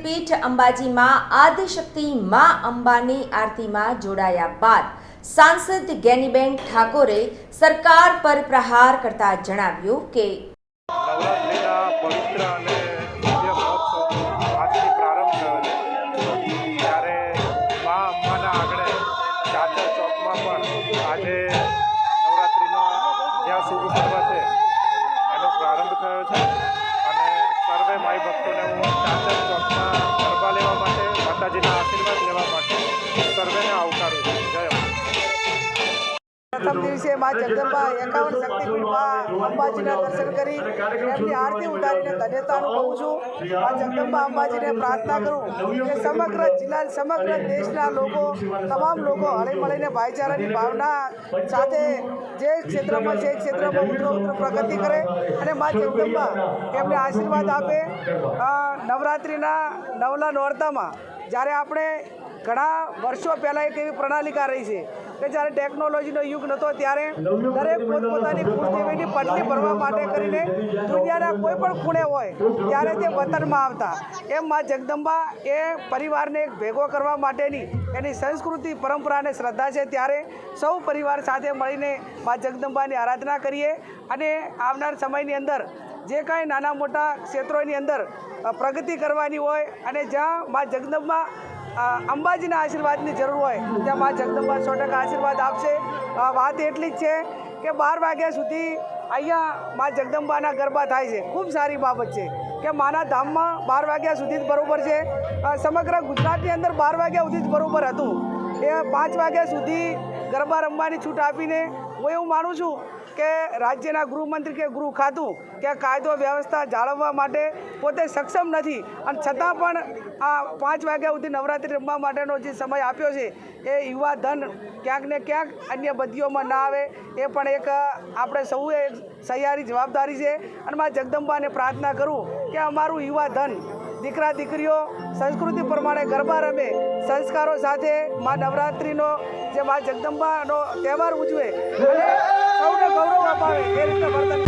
શક્તિપીઠ અંબાજીમાં આદિશક્તિ મા અંબાની આરતીમાં જોડાયા બાદ સાંસદ ગેનીબેન ઠાકોરે સરકાર પર પ્રહાર કરતા જણાવ્યું કે આજે નવરાત્રિનો જ્યાં સુધી પર્વ છે, એનો પ્રારંભ થયો છે. પ્રથમ દિવસે મા જગદંબા એકાવન શક્તિપીઠમાં અંબાજીના દર્શન કરી એમની આરતી ઉતારીને ધન્યતા અનુભવું છું. મા જગદંબા અંબાજીને પ્રાર્થના કરું કે સમગ્ર જિલ્લા સમગ્ર દેશના લોકો, તમામ લોકો હળી મળીને ભાઈચારાની ભાવના સાથે જે ક્ષેત્રમાં છે ક્ષેત્રમાં ઉત્તરો ઉત્તર પ્રગતિ કરે અને મા જગદંબા એમને આશીર્વાદ આપે. નવરાત્રિના નવલા નોરતામાં જ્યારે આપણે ઘણા વર્ષો પહેલાં એક એવી પ્રણાલિકા રહી છે કે જ્યારે ટેકનોલોજીનો યુગ નહોતો ત્યારે દરેક પોતપોતાની કુળદેવીની પટલી ભરવા માટે કરીને દુનિયાના કોઈ પણ ખૂણે હોય ત્યારે તે વતનમાં આવતા. એમ માં જગદંબા એ પરિવારને એક ભેગો કરવા માટેની એની સંસ્કૃતિ પરંપરા અને શ્રદ્ધા છે ત્યારે સૌ પરિવાર સાથે મળીને મા જગદંબાની આરાધના કરીએ અને આવનાર સમયની અંદર જે કાંઈ નાના મોટા ક્ષેત્રોની અંદર પ્રગતિ કરવાની હોય અને જ્યાં મા જગદંબા અંબાજીના આશીર્વાદની જરૂર હોય ત્યાં મા જગદંબા સો ટકા આશીર્વાદ આપશે. વાત એટલી જ છે કે બાર વાગ્યા સુધી અહીંયા મા જગદંબાના ગરબા થાય છે. ખૂબ સારી બાબત છે કે માના ધામમાં બાર વાગ્યા સુધી જ બરાબર છે. સમગ્ર ગુજરાતની અંદર બાર વાગ્યા સુધી જ બરોબર હતું. એ પાંચ વાગ્યા સુધી ગરબા રમવાની છૂટ આપીને હું એવું માનું છું કે રાજ્યના ગૃહમંત્રી કે ગૃહ ખાતું કે કાયદો વ્યવસ્થા જાળવવા માટે પોતે સક્ષમ નથી. અને છતાં પણ આ પાંચ વાગ્યા સુધી નવરાત્રિ રમવા માટેનો જે સમય આપ્યો છે, એ યુવા ધન ક્યાંક ને ક્યાંક અન્ય બદીઓમાં ના આવે. એ પણ એક આપણે સૌએ સહિયારી જવાબદારી છે. અને મારા જગદંબાને પ્રાર્થના કરું કે અમારું યુવા ધન દીકરા, દીકરીઓ, સંસ્કૃતિ પ્રમાણે ગરબા રમે. સંસ્કારો સાથે મા નવરાત્રિનો જે મા જગદંબાનો તહેવાર ઉજવે. અને સૌને ગૌરવ અપાવે. એ રીતે વર્તન